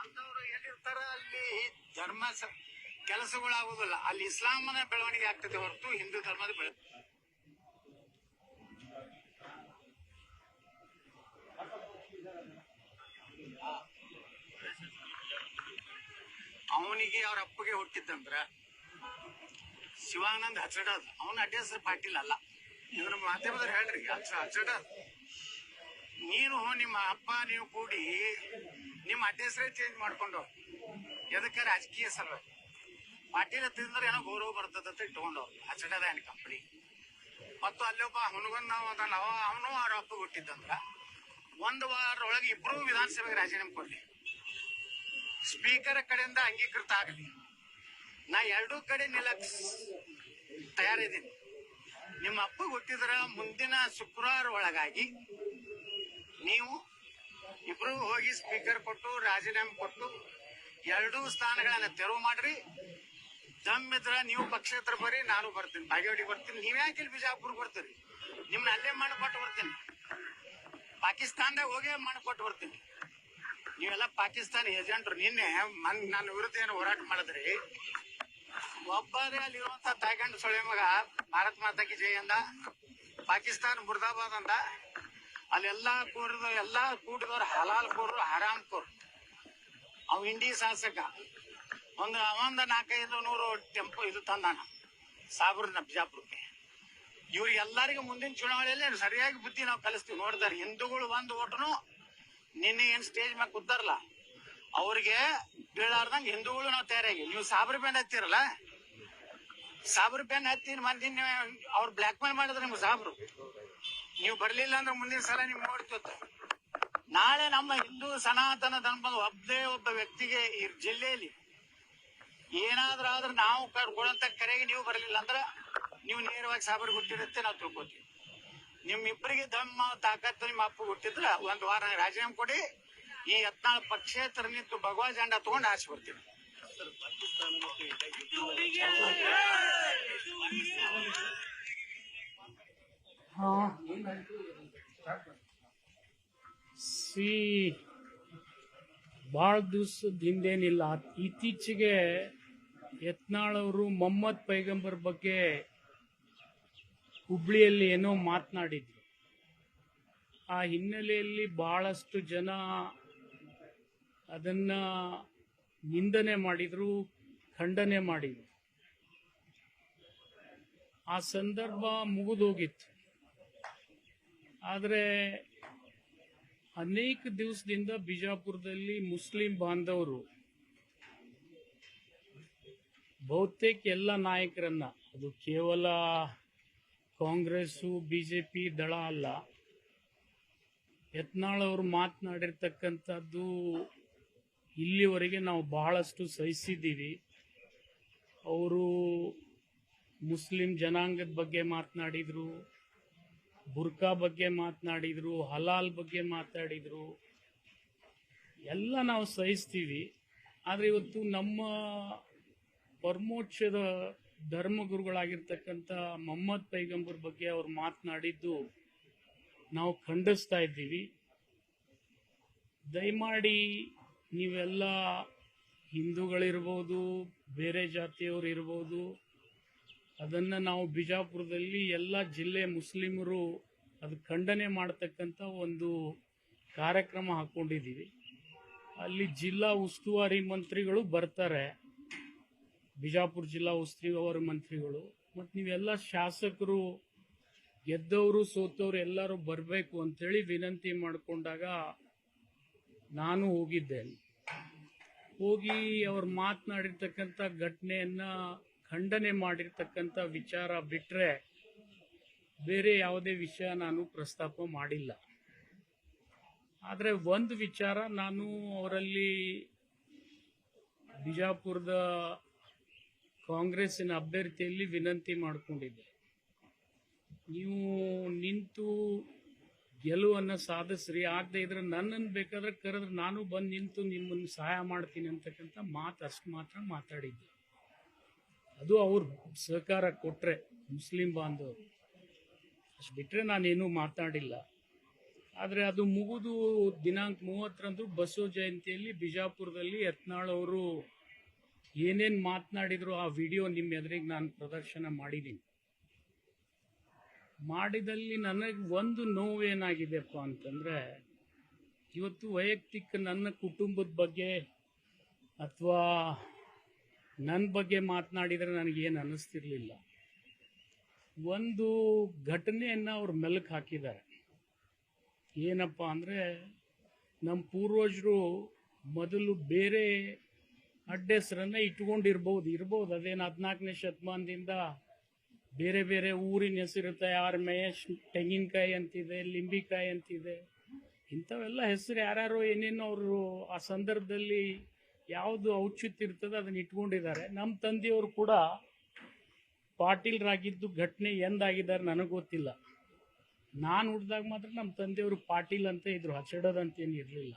ಅಂತವ್ರು ಎಲ್ಲಿರ್ತಾರ ಅಲ್ಲಿ ಧರ್ಮ ಕೆಲಸಗಳಾಗುದಿಲ್ಲ. ಅಲ್ಲಿ ಇಸ್ಲಾಮನ ಬೆಳವಣಿಗೆ ಆಗ್ತದೆ ಹೊರತು ಹಿಂದೂ ಧರ್ಮದ ಬೆಳವಣಿಗೆ ಅವನಿಗೆ ಅವ್ರ ಅಪ್ಪಗೆ ಹುಟ್ಟಿದ್ದಂದ್ರ ಶಿವಾನಂದ್ ಹಚ್ಚಡದ್ ಅವನ ಅಡ್ಡ ಹೆಸರು ಪಾಟೀಲ್ ಅಲ್ಲ. ಇದನ್ನ ಮಾಧ್ಯಮದಲ್ಲಿ ಹೇಳ್ರಿ ಅಚ್ಚಡ ನೀನು, ನಿಮ್ಮ ಅಪ್ಪ, ನೀವು ಕೂಡಿ ನಿಮ್ಮ ಅಡ್ಡ ಹೆಸರೇ ಚೇಂಜ್ ಮಾಡ್ಕೊಂಡು ಎದಕ್ಕೆ ರಾಜಕೀಯ ಸಲುವಾಗಿ ಪಾಟೀಲ ತಿಂದ್ರೆ ಏನೋ ಗೌರವ ಬರ್ತದ ಅಂತ ಇಟ್ಕೊಂಡವ್ರು ಅಚ್ಚಡದ ಏನ್ ಕಂಪ್ನಿ ಮತ್ತು ಅಲ್ಲೊಬ್ಬ ಹುನಗನ್ ನಾವು ಅವನು ಅವ್ರ ಅಪ್ಪ ಹುಟ್ಟಿದ್ದಂದ್ರ ಒಂದು ವಾರ ಒಳಗೆ ಇಬ್ರು ವಿಧಾನಸಭೆಗೆ ರಾಜೀನಾಮೆ ಕೊಡ್ಲಿ. ಸ್ಪೀಕರ್ ಕಡೆಯಿಂದ ಅಂಗೀಕೃತ ಆಗಲಿ. ನಾ ಎರಡೂ ಕಡೆ ನಿಲ್ಲಕ್ ತಯಾರಿದ್ದೀನಿ. ನಿಮ್ಮ ಅಪ್ಪ ಹುಟ್ಟಿದ್ರ ಮುಂದಿನ ಶುಕ್ರವಾರ ಒಳಗಾಗಿ ನೀವು ಇಬ್ರು ಹೋಗಿ ಸ್ಪೀಕರ್ ಕೊಟ್ಟು, ರಾಜೀನಾಮೆ ಕೊಟ್ಟು ಎರಡೂ ಸ್ಥಾನಗಳನ್ನ ತೆರವು ಮಾಡ್ರಿ. ದಮ್ ಇದ್ರ ನೀವು ಪಕ್ಷೇತರ ಬರ್ರಿ ನಾನು ಬರ್ತೀನಿ. ಬಾಗೇವಾಡಿ ಬರ್ತೀನಿ. ನೀವ್ ಯಾಕೆ ಇಲ್ಲಿ ಬಿಜಾಪುರ್ ಬರ್ತೀರಿ? ನಿಮ್ನ ಅಲ್ಲೇ ಮಾಡಿಕೊಟ್ಟು ಬರ್ತೀನಿ. ಪಾಕಿಸ್ತಾನದಾಗ ಹೋಗಿ ಮಾಡಿಕೊಟ್ಟು ಬರ್ತೀನಿ. ನೀವೆಲ್ಲ ಪಾಕಿಸ್ತಾನ ಏಜೆಂಟ್ರು. ನಿನ್ನೆ ನನ್ನ ವಿರುದ್ಧ ಏನು ಹೋರಾಟ ಮಾಡಿದ್ರಿ. ಒಬ್ಬರೇ ಅಲ್ಲಿರುವಂತ ತಾಯ್ಕಂಡ ಸೊಳೆ ಮಗ ಭಾರತ್ ಮಾತಾಕಿ ಜೈ ಅಂದ. ಪಾಕಿಸ್ತಾನ ಮುರ್ದಾಬಾದ್ ಅಂದ. ಅಲ್ಲೆಲ್ಲಾ ಕೂಡ ಎಲ್ಲಾ ಕೂಡಿದವ್ರು ಹಲಾಲ್ ಕೋರ್ರು ಹರಾಮ್ ಕೋರ್ ಅವ್ ಇಂಡಿ ಶಾಸಕ. ಒಂದು, ಅವಂದ ನಾಲ್ಕೈದು ನೂರು ಟೆಂಪೋ ಇದು ತಂದಾನ ಸಾಬ್ರನ್ನ ಬಿಜಾಪುರಕ್ಕೆ. ಇವ್ರಿಗೆಲ್ಲರಿಗೂ ಮುಂದಿನ ಚುನಾವಣೆಯಲ್ಲಿ ಸರಿಯಾಗಿ ಬುದ್ಧಿ ನಾವು ಕಲಿಸ್ತೀವಿ. ನೋಡಿದಾರೆ ಹಿಂದೂಗಳು ಬಂದು ಓಟನು ನಿನ್ನೆ ಏನ್ ಸ್ಟೇಜ್ ಮ್ಯಾಗ ಕೂತಾರಲ್ಲ ಅವ್ರಿಗೆ ಬೀಳಾರ್ದಂಗ ಹಿಂದೂಗಳು ನಾವು ತಯಾರಾಗಿ. ನೀವು ಸಾಬ್ರ ಬ್ಯಾನ್ ಹತ್ತಿರಲ್ಲ? ಸಾಬ್ರ ಬ್ಯಾನ್ ಹತ್ತಿ ಮಂದಿ ಅವ್ರು ಬ್ಲಾಕ್ ಮೇಲ್ ಮಾಡಿದ್ರೆ ನಿಮ್ಗೆ ಸಾಬ್ರು. ನೀವು ಬರ್ಲಿಲ್ಲ ಅಂದ್ರೆ ಮುಂದಿನ ಸಲ ನಿಮ್ಗೆ ನೋಡ್ತಿತ್ತು ನಾಳೆ ನಮ್ಮ ಹಿಂದೂ ಸನಾತನ ಧರ್ಮದ ಒಬ್ಬೇ ಒಬ್ಬ ವ್ಯಕ್ತಿಗೆ ಈ ಜಿಲ್ಲೆಯಲ್ಲಿ ಏನಾದ್ರೂ ಆದ್ರೆ ನಾವು ಕೊಡಂತ ಕರೆಗೆ ನೀವು ಬರಲಿಲ್ಲ ಅಂದ್ರೆ ನೀವು ನೇರವಾಗಿ ಸಾಬರ್ ಹುಟ್ಟಿರುತ್ತೆ ನಾವು ತಿಳ್ಕೊತೀವಿ. ನಿಮ್ಮಿಬ್ಬರಿಗೆ ದಮ್ಮ ತಾಕತ್ತು ನಿಮ್ಮ ಅಪ್ಪ ಹುಟ್ಟಿದ್ರ ಒಂದ್ ವಾರ ರಾಜೀನಾಮೆ ಕೊಡಿ. ಈ ಹದಿನಾಲ್ಕು ಪಕ್ಷೇತರ ನಿಂತು ಭಗವಾ ಜಂಡ ತಗೊಂಡು ಆಚೆ ಬರ್ತೀವಿ. ಸಿ. ಭಾಳ ದಿವಸದ ಹಿಂದೇನಿಲ್ಲ. ಇತ್ತೀಚೆಗೆ ಯತ್ನಾಳವರು ಮೊಹಮ್ಮದ್ ಪೈಗಂಬರ್ ಬಗ್ಗೆ ಹುಬ್ಳಿಯಲ್ಲಿ ಏನೋ ಮಾತನಾಡಿದ್ರು. ಆ ಹಿನ್ನೆಲೆಯಲ್ಲಿ ಬಹಳಷ್ಟು ಜನ ಅದನ್ನ ನಿಂದನೆ ಮಾಡಿದ್ರು, ಖಂಡನೆ ಮಾಡಿದ್ರು. ಆ ಸಂದರ್ಭ ಮುಗಿದೋಗಿತ್ತು. ಆದರೆ ಅನೇಕ ದಿವಸದಿಂದ ಬಿಜಾಪುರದಲ್ಲಿ ಮುಸ್ಲಿಂ ಬಾಂಧವರು, ಬಹುತೇಕ ಎಲ್ಲ ನಾಯಕರನ್ನ, ಅದು ಕೇವಲ ಕಾಂಗ್ರೆಸ್ಸು, ಬಿಜೆಪಿ, ದಳ ಅಲ್ಲ, ಯತ್ನಾಳ್ ಅವರು ಮಾತನಾಡಿರ್ತಕ್ಕಂಥದ್ದು ಇಲ್ಲಿವರೆಗೆ ನಾವು ಬಹಳಷ್ಟು ಸಹಿಸಿದ್ದೀವಿ. ಅವರು ಮುಸ್ಲಿಂ ಜನಾಂಗದ ಬಗ್ಗೆ ಮಾತನಾಡಿದರು, ಬುರ್ಕಾ ಬಗ್ಗೆ ಮಾತನಾಡಿದರು, ಹಲಾಲ್ ಬಗ್ಗೆ ಮಾತಾಡಿದರು ಎಲ್ಲ ನಾವು ಸಹಿಸ್ತೀವಿ. ಆದರೆ ಇವತ್ತು ನಮ್ಮ ಪರಮೋಚ್ಚದ ಧರ್ಮಗುರುಗಳಾಗಿರ್ತಕ್ಕಂಥ ಮೊಹಮ್ಮದ್ ಪೈಗಂಬರ್ ಬಗ್ಗೆ ಅವ್ರು ಮಾತನಾಡಿದ್ದು ನಾವು ಖಂಡಿಸ್ತಾ ಇದ್ದೀವಿ. ದಯಮಾಡಿ ನೀವೆಲ್ಲ ಹಿಂದೂಗಳಿರ್ಬೋದು, ಬೇರೆ ಜಾತಿಯವರು ಇರ್ಬೋದು ಅದನ್ನು ನಾವು ಬಿಜಾಪುರದಲ್ಲಿ ಎಲ್ಲ ಜಿಲ್ಲೆ ಮುಸ್ಲಿಮರು ಅದು ಖಂಡನೆ ಮಾಡತಕ್ಕಂಥ ಒಂದು ಕಾರ್ಯಕ್ರಮ ಹಾಕ್ಕೊಂಡಿದ್ದೀವಿ ಅಲ್ಲಿ ಜಿಲ್ಲಾ ಉಸ್ತುವಾರಿ ಮಂತ್ರಿಗಳು ಬರ್ತಾರೆ. ಬಿಜಾಪುರ ಜಿಲ್ಲಾ ಉಸ್ತುವಾರಿ ಮಂತ್ರಿಗಳು. ಮತ್ತು ನೀವೆಲ್ಲ ಶಾಸಕರು, ಗೆದ್ದವರು, ಸೋತವರು ಎಲ್ಲರೂ ಬರಬೇಕು ಅಂತೇಳಿ ವಿನಂತಿ ಮಾಡಿಕೊಂಡಾಗ ನಾನು ಹೋಗಿದ್ದೆ ಹೋಗಿ ಅವ್ರು ಮಾತನಾಡಿರ್ತಕ್ಕಂಥ ಘಟನೆಯನ್ನ ಖಂಡನೆ ಮಾಡಿರ್ತಕ್ಕಂಥ ವಿಚಾರ ಬಿಟ್ಟರೆ ಬೇರೆ ಯಾವುದೇ ವಿಷಯ ನಾನು ಪ್ರಸ್ತಾಪ ಮಾಡಿಲ್ಲ. ಆದರೆ ಒಂದು ವಿಚಾರ ನಾನು ಅವರಲ್ಲಿ ಬಿಜಾಪುರದ ಕಾಂಗ್ರೆಸ್ಸಿನ ಅಭ್ಯರ್ಥಿಯಲ್ಲಿ ವಿನಂತಿ ಮಾಡಿಕೊಂಡಿದ್ದೆ. ನೀವು ನಿಂತು ಗೆಲುವನ್ನು ಸಾಧಿಸ್ರಿ, ಆಗದೆ ಇದ್ರೆ ನನ್ನನ್ನು ಬೇಕಾದ್ರೆ ಕರೆದ್ರೆ ನಾನು ಬಂದು ನಿಂತು ನಿಮ್ಮನ್ನು ಸಹಾಯ ಮಾಡ್ತೀನಿ ಅಂತಕ್ಕಂಥ ಮಾತು ಅಷ್ಟು ಮಾತ್ರ ಮಾತಾಡಿದ್ದೆ. ಅದು ಅವ್ರು ಸಹಕಾರ ಕೊಟ್ಟರೆ ಮುಸ್ಲಿಂ ಬಾಂಧವರು. ಅಷ್ಟು ಬಿಟ್ಟರೆ ನಾನೇನೂ ಮಾತಾಡಿಲ್ಲ. ಆದರೆ ಅದು ಮುಗಿದು ದಿನಾಂಕ ಮೂವತ್ತರಂದು ಬಸವ ಜಯಂತಿಯಲ್ಲಿ ಬಿಜಾಪುರದಲ್ಲಿ ಯತ್ನಾಳ್ ಅವರು ಏನೇನು ಮಾತನಾಡಿದ್ರು ಆ ವಿಡಿಯೋ ನಿಮ್ಮ ಎದುರಿಗೆ ನಾನು ಪ್ರದರ್ಶನ ಮಾಡಿದ್ದೀನಿ ಮಾಡಿದಲ್ಲಿ ನನಗೆ ಒಂದು ನೋವೇನಾಗಿದೆಪ್ಪ ಅಂತಂದರೆ, ಇವತ್ತು ವೈಯಕ್ತಿಕ ನನ್ನ ಕುಟುಂಬದ ಬಗ್ಗೆ ಅಥವಾ ನನ್ನ ಬಗ್ಗೆ ಮಾತನಾಡಿದರೆ ನನಗೇನು ಅನ್ನಿಸ್ತಿರ್ಲಿಲ್ಲ ಒಂದು ಘಟನೆಯನ್ನು ಅವ್ರು ಮೆಲುಕು ಹಾಕಿದ್ದಾರೆ. ಏನಪ್ಪ ಅಂದರೆ ನಮ್ಮ ಪೂರ್ವಜರು ಮೊದಲು ಬೇರೆ ಅಡ್ಡೆಸರನ್ನು ಇಟ್ಕೊಂಡಿರ್ಬೋದು, ಇರ್ಬೋದು, ಅದೇನು ಹದಿನಾಲ್ಕನೇ ಶತಮಾನದಿಂದ ಬೇರೆ ಬೇರೆ ಊರಿನ ಹೆಸರಿರುತ್ತೆ. ಯಾರ ಮಹೇಶ್ ತೆಂಗಿನಕಾಯಿ ಅಂತಿದೆ, ಲಿಂಬಿಕಾಯಿ ಅಂತಿದೆ. ಇಂಥವೆಲ್ಲ ಹೆಸರು ಯಾರ್ಯಾರು ಏನೇನೋ ಅವರು ಆ ಸಂದರ್ಭದಲ್ಲಿ ಯಾವುದು ಔಚಿತ್ಯ ಇರ್ತದೆ ಅದನ್ನ ಇಟ್ಕೊಂಡಿದ್ದಾರೆ. ನಮ್ಮ ತಂದೆಯವರು ಕೂಡ ಪಾಟೀಲ್ರಾಗಿದ್ದು ಘಟನೆ ಎಂದಾಗಿದ್ದಾರೆ ನನಗೆ ಗೊತ್ತಿಲ್ಲ. ನಾನು ಹುಟ್ಟಿದಾಗ ಮಾತ್ರ ನಮ್ಮ ತಂದೆಯವರು ಪಾಟೀಲ್ ಅಂತ ಇದ್ರು. ಹಚ್ಚಡೋದಂತೇನು ಇರಲಿಲ್ಲ.